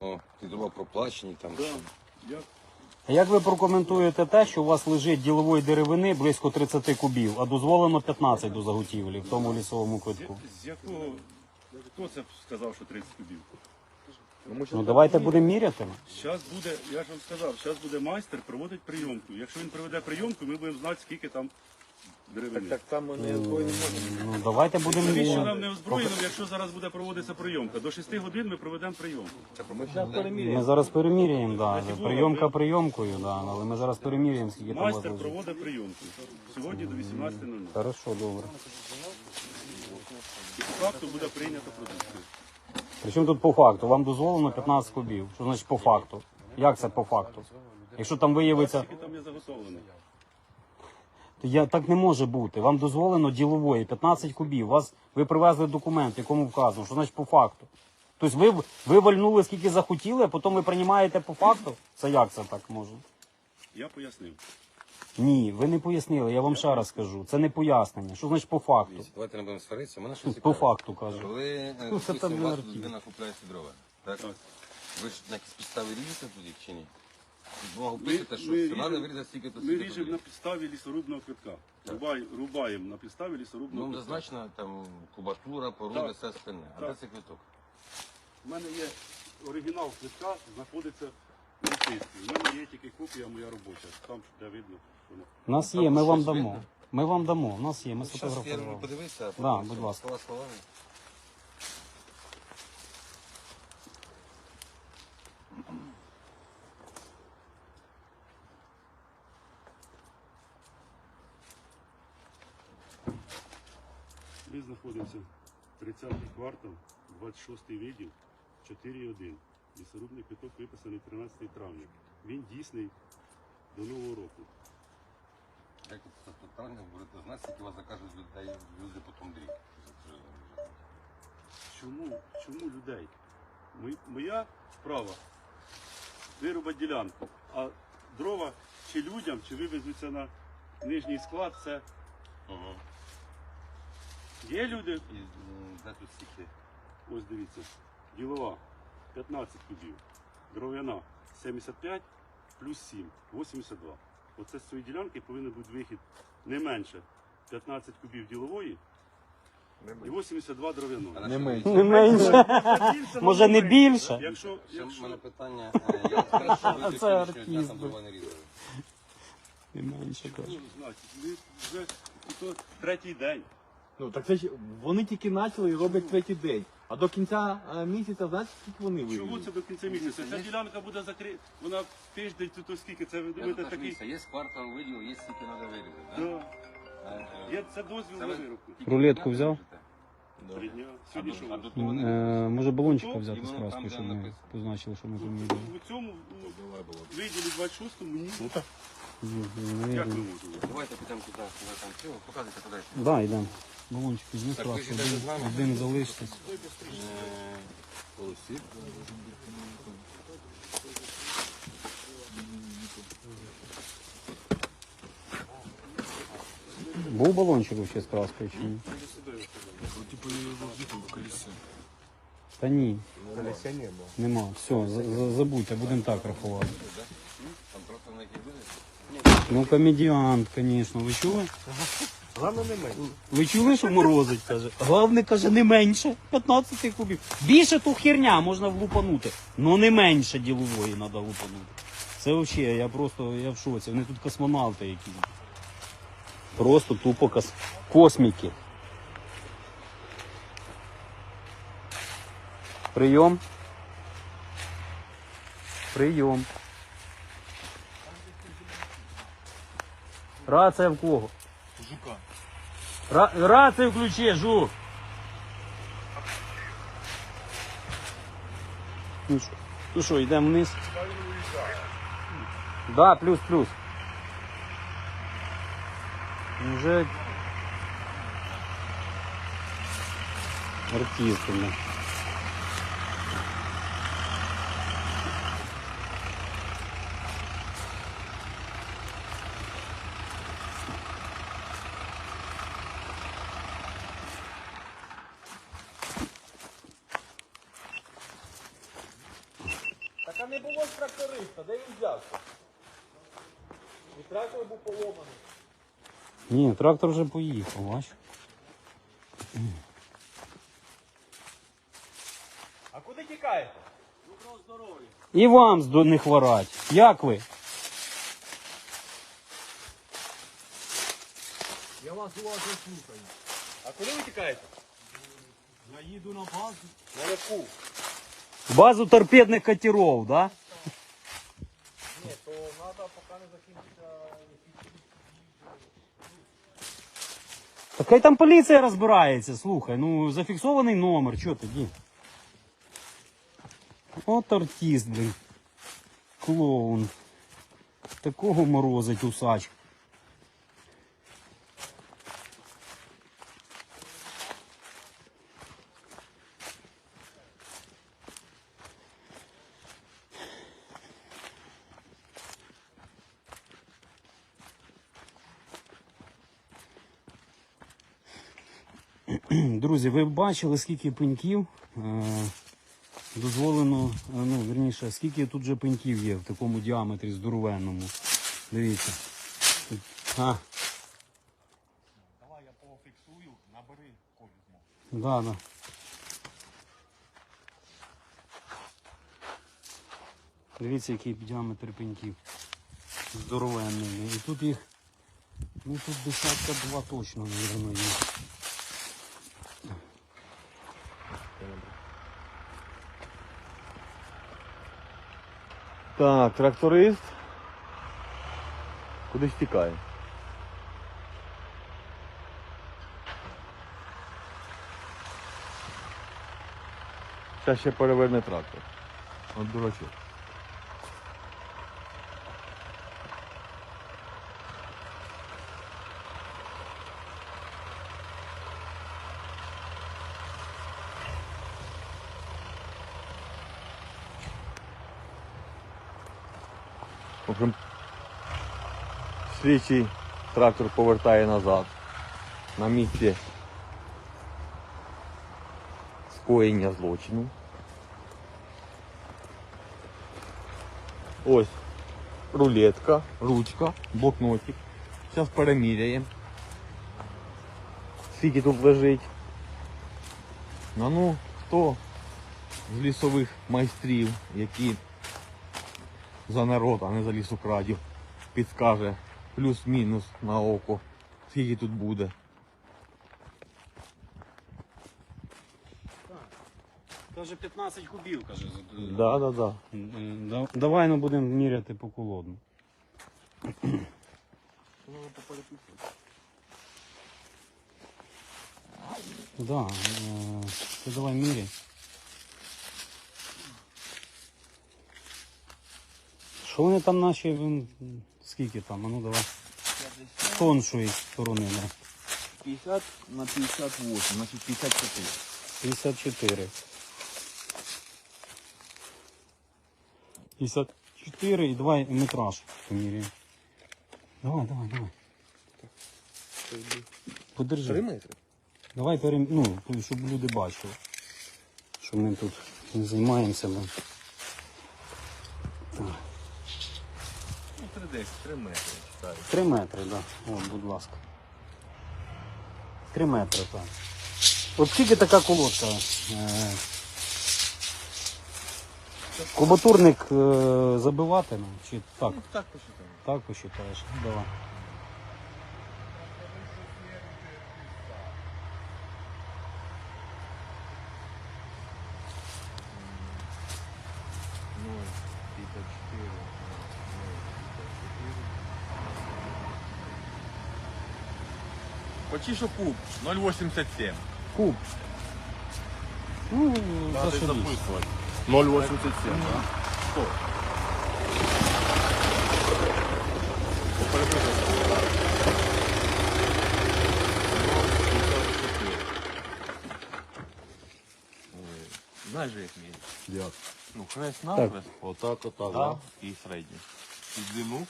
О, ти думав проплачені там. Да. А Як ви прокоментуєте те, що у вас лежить ділової деревини близько 30 кубів, а дозволено 15 до заготівлі в тому лісовому квитку? з, з якого хто це сказав, що 30 кубів? Ну давайте будемо міряти. Зараз буде, я ж вам сказав, зараз буде майстер проводить прийомку. Якщо він проведе прийомку, ми будемо знати, скільки там деревини. Так там не можуть. Ну давайте будемо Навіщо нам не озброєним, якщо зараз буде проводитися прийомка? До 6 годин ми проведемо прийомку. Ми зараз Ми переміряємо. зараз переміряємо, да. Прийомка прийомкою, да. але ми зараз переміряємо, скільки там вас Майстер лежить. проводить прийомку. Сьогодні до 18.00. Хорошо, добре. І по факту буде прийнято продукцію. Причому тут по факту? Вам дозволено 15 кубів. Що значить по факту? Як це по факту? Якщо там виявиться, Скільки там є заготовлено? Я так не може бути. Вам дозволено ділової 15 кубів. Вас ви привезли документ, в якому вказано, що значить по факту. Тобто ви, ви вальнули скільки захотіли, а потім ви приймаєте по факту? Це як це так може? Я пояснив. Ні, ви не пояснили, я вам ще раз скажу. Це не пояснення. Що значить по факту? Дивіться, Давайте не будемо сваритися. Мене щось По цікавить. факту кажу. Коли е, Ну, це допустим, там у не вас людина купляє ці дрова, так? Так. Ви ж на якісь підстави ріжете тоді чи ні? Бумагу Ми- пишете, що ми ріжемо- вирізати стільки-то Ми ріжемо на підставі лісорубного квитка. Рубай, рубаємо на підставі лісорубного Ну, квитка. зазначена там кубатура, порода, Так. все спинне. А Так. де цей квиток? У мене є оригінал квитка, знаходиться в лісистці. У мене є тільки копія моя робоча. Там де видно. що вона. У нас Там є, ми вам щось дамо. видно? Ми вам дамо. У нас є, ми Зараз я сфотографували. а Да, потім будь все, ласка. слова словами. Ми знаходимося 30-й квартал, 26-й відділ, 4.1. Лісорубний квиток виписаний 13 травня. Він дійсний до Нового року. Як це тотально будете знати, скільки вас закажуть людей, люди по тундрі. Чому, чому людей? Моя справа вирубати ділянку, а дрова чи людям, чи вивезуться на нижній склад, це Ага. Є люди, І м, де тут стільки? ось дивіться, ділова 15 кубів, дров'яна 75 плюс 7, 82. Оце з цієї ділянки повинен бути вихід не менше 15 кубів ділової і 82 А дров'яної. Не менше. Не менше. Може не більше? Якщо, Ще в якщо мене питання, е, як хорошо ви Це до сьогоднішнього артист дрова не різали? Не менше кажу. Ну, значить, ми вже і то третій день. Ну так це ж вони тільки почали і роблять третій день. А до кінця е, місяця, знаєте, скільки вони Чому вивезуть? це до кінця місяця? Ця ділянка буде закрита, вона тиждень, то, то скільки це ви Я думаєте тут такий? дивіться, є квартал виділ, є скільки треба вирізати. да? Да. Е, Є це дозвіл це на ви тільки Рулетку взяв? виріжете? Три дня. А Сьогодні до- а у до того не Е, може балончика взяти з краскою, щоб ми позначили, що ми У, поміряли. у цьому виділі 26 мені. Ну так. Як Навірно. Давайте підемо туди, куди там цього, показуйте куди. Да, йдемо. Балончик візьми Так, ви ж йдете з нами? один, залишитись. Е, Голосів. Був балончик взагалі з краскою чи ні? Та ні, Колеся не було. нема. Все, за- за- забудьте, будемо так рахувати. Там просто на якій буде? Ну, комедіант, звісно. Ви чули? Головне не менше. Ви чули, що морозить, каже? Головне, каже, не менше 15 кубів. Більше ту херня можна влупанути, але не менше ділової треба лупанути. Це взагалі, я просто я в шоці. Вони тут космонавти якісь. Просто тупо кос... косміки. Прийом. Прийом. Рація в кого? Жука. Ра- рацію включи, жук. Ну що, ну що, йдемо вниз? Да, плюс, плюс. Уже артисти. Не було ж тракториста, де він взявся? І трактор був поломаний. Ні, трактор вже поїхав, бач. А куди тікаєте? І вам здо- не хворать. Як ви? Я вас уважно слухаю. А куди ви тікаєте? Я їду на базу. На яку? Базу торпедних катеров, да? Ні, то треба поки не закінчиться. Так там поліція розбирається, слухай, ну зафіксований номер, чого тоді? От артист, блін. Клоун. Такого морозить усач. Друзі, ви бачили, скільки пеньків е, дозволено, е, ну, верніше, скільки тут же пеньків є в такому діаметрі здоровенному. Дивіться. А, Давай я пофіксую, набери ковідмо. да, да. Дивіться, який діаметр пеньків. Здоровенний. І тут їх, ну тут десятка два точно, мабуть, є. Так, тракторист. Кудись тікає. Зараз ще переверне трактор. От дурачок. В слідчий трактор повертає назад на місці скоєння злочину. Ось рулетка, ручка, блокнотик. Зараз переміряємо. Скільки тут лежить. А ну, хто з лісових майстрів, які за народ, а не за лісокрадів. Підскаже плюс-мінус на око, скільки тут буде. Каже 15 кубів, каже. Да, да, да. Да- Давай ну будемо міряти по колодну. Да, е, ти давай міряй. Що вони там наші, скільки там, а ну давай. Тоншої сторони, 50 на 58, значить 54. 54. 54 і давай метраж поміряємо. Давай, давай, давай. Подержи. метри? Давай перем... ну, щоб люди бачили, що ми тут не займаємося. Бо... Ну 3 десь, 3 метри читаю. Три метри, так. Да. О, будь ласка. Три метри, так. От скільки така колодка? Е... Кубатурник е... забивати? Чи так? Ну так посчитаєш. Так посчитаєш? Давай. Ноль, 54, Почти що куб, 0,87. Куб. Ну, Надо зашибись. записувати. 0,87, так? Що? Знаєш, як міряти? Як? Ну, хрест Так. навхрест, Отак, отак, да? да? і середній. І длину?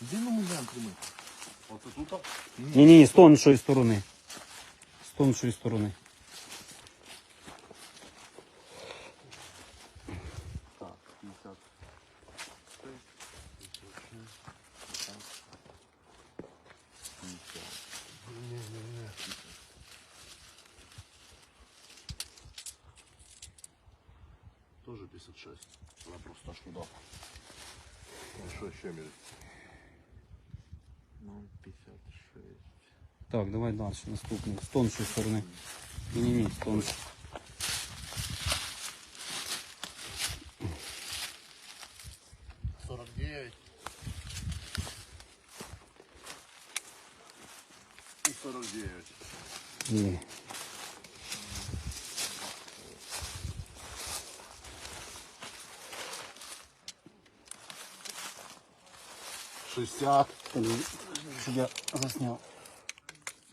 Длину ми знаємо тримати. Тут? Ні, ні, з тоншої сторони. З тоншої сторони. Так, 50. 36. Она просто аж туда. Ну что еще мерить? Ну, 56. Так, давай далі, наступний. З тоншої сторони. Ні, ні, ні, з тоншої. Сорок девять. И сорок девять. Ні. Шестьдесят. Щоб я засняв.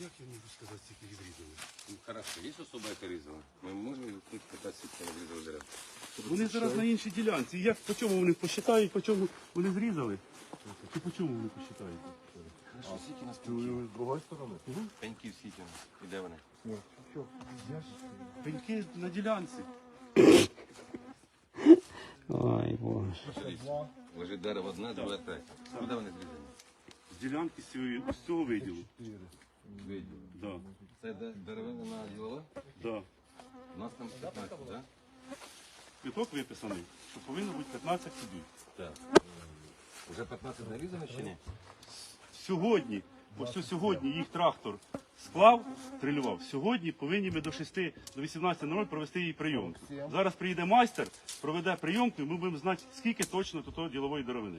Як я можу сказати, скільки відрізали? Ну, хорошо, є особа, яка різала? Ми можемо тут питати, скільки різали дерев? Вони зараз на іншій ділянці. Як по чому вони посчитають, по чому вони зрізали? Чи по чому вони посчитають? Хорошо, скільки нас Ты с другой стороны? пеньків, скільки у нас? І де вони? Пеньки на ділянці. Ой, боже. Лежить дерево одне, друге третє. Куди вони зрізані? З ділянки з цього, з цього виділу. Виділ. Да, Це де- деревина на ділова? да. У нас там 15, так? Квіток виписаний, що повинно бути 15 кубів. Так. Вже 15 нарізано чи ні? Сьогодні, ось сьогодні їх трактор склав, трилював. Сьогодні повинні ми до 6, до 18.00 провести її прийомку. Зараз приїде майстер, проведе прийомку, і ми будемо знати, скільки точно до того ділової деревини.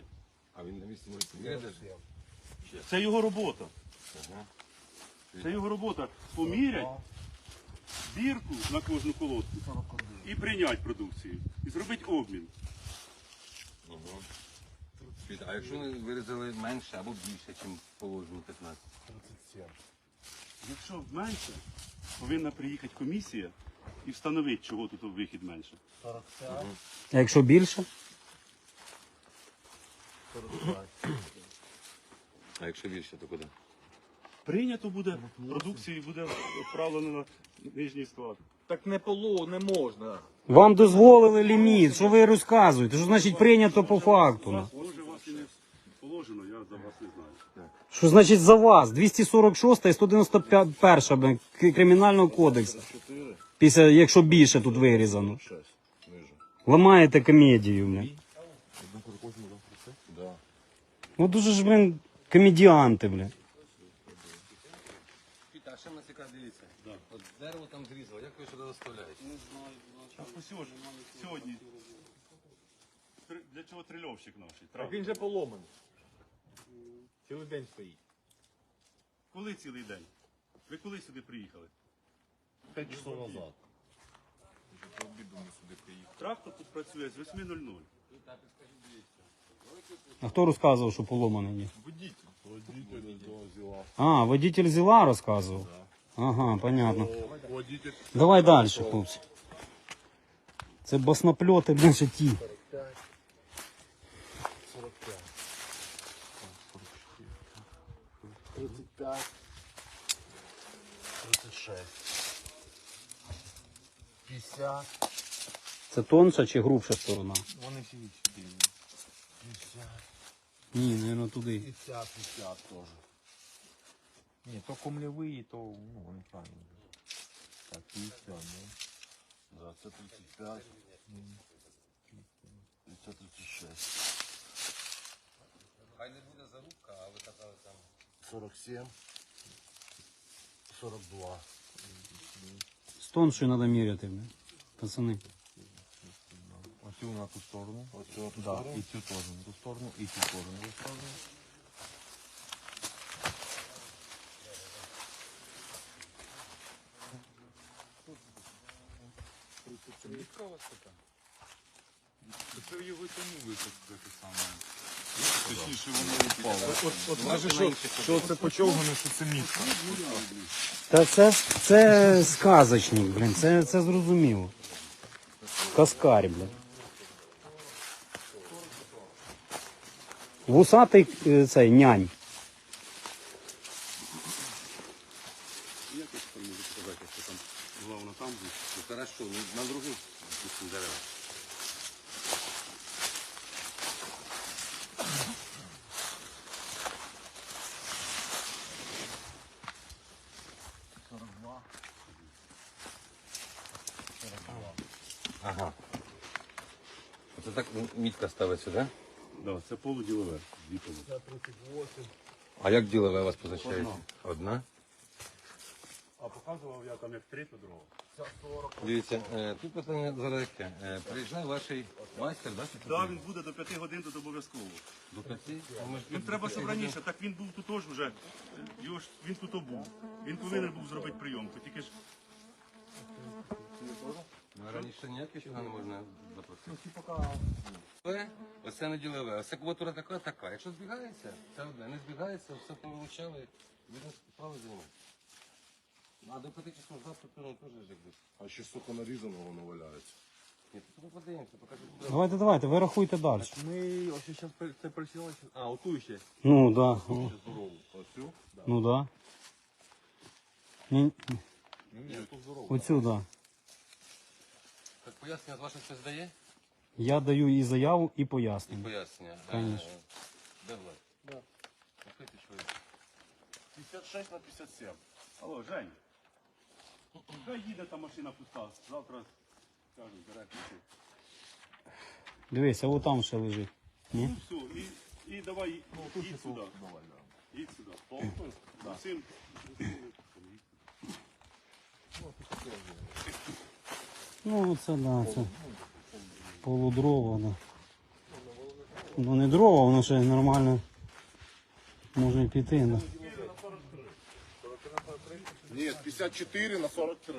А він на місці може поміряти? Це його робота. Ага. Це його робота. Помірять бірку на кожну колодку і прийняти продукцію. І зробити обмін. А якщо вони вирізали менше або більше, ніж положено 15? Тридцать семь. Якщо менше, повинна приїхати комісія і встановити, чого тут вихід менше. Сорок пять. А якщо більше? Сорок пять. А якщо більше, то куди? Прийнято буде, продукцію буде відправлено на нижній склад. Так не поло, не можна. Вам дозволили ліміт, що ви розказуєте? Що значить прийнято по факту? ну? Може вас і не положено, я за вас не знаю. Що значить за вас? 246 і 191 блин, К- кримінального кодексу. Після, якщо більше тут вирізано. Ламаєте комедію. Да. Ну дуже ж, блин, комедіанти, блин. Піта, а ще в нас яка дивіться? От дерево там зрізало, як ви сюди доставляєте? А ось ось, сьогодні. Три- Для чого трильовщик наш? Так він же поломаний. Цілий день стоїть. Коли цілий день? Ви коли сюди приїхали? Пять часов назад. Трактор тут працює з 8.00. А хто розказував, що поломаний є? Водитель взяла. А, водитель зіла розказував? Ага, понятно. Водитель. Давай далі, хлопці. Це баснопльоти, ще ті. 45. 35. 36. 50. Це тонша чи грубша сторона? Вони всі сюди. 50. Ні, мабуть, туди. 50, 50 тоже. Ні, то комлєвий, то ну, вони правильно. Так, 50, ну. Да, це 35. І це 36. Хай не буде зарубка, а ви казали там. 47. 42. З тоншою треба міряти, блин. Пацани. Ось цю на ту сторону. Ось цю на ту да, сторону? І цю теж на ту сторону, і цю теж на ту сторону. справа сука. Це його тягнули так те саме. Точніше воно упало. От, от, каже, що, що це почовгане, що це мітка. Та це, це сказочник, блін, це, це зрозуміло. Каскарь, блін. Вусатий е, цей нянь. Ну хорошо, ну на других допустим, деревах. Ага. Це так мітка ставиться, так? Да? Да, це полуділове. Дві полу. А як ділове у вас позначається? Одна. А показував я там як три то дрова. Дивіться, е, тут питання зараз яке. Е, Приїжджає ваш майстер, да? тут Так, він буде до п'яти годин тут обов'язково. До п'яти? А ми ж Він тут треба, щоб раніше, так він був тут теж вже. Його ж, він тут був. Він повинен був зробити прийомку. Тільки ж Ну, раніше ніяке сюди не можна запросити. Це, Оце не ділове. Ось квотура така, така. Якщо збігається, це одне. Не збігається, все повилучали, видно, справи займається. А до часов завтра ну, теж ж якби. А ще сука нарізаного воно валяється. Ні, тут подивимося, покажу. Давайте, давайте, ви рахуйте далі. Ми ось зараз це присіли. А, оту ще. Ну да. ну. Ось цю? Ну да. Ні, Ні, тут здорово. оцю, да. Так пояснення з ваших щось дає? Я даю і заяву, і І пояснення. пояснення. Конечно. Е, Де Влад? Да. Слухайте, що є. 56 на 57. Алло, Жень. Хай їде та машина пуста. Завтра кажуть, бере ключі. Дивися, отам ще лежить. Ні? Ну все, і, і давай їдь сюди. Давай, да. Їдь сюди. Повністю. Усім. Ну це да, це полудрова, да. Ну не дрова, воно ще нормально може піти. Да. Ні, 54 на 43.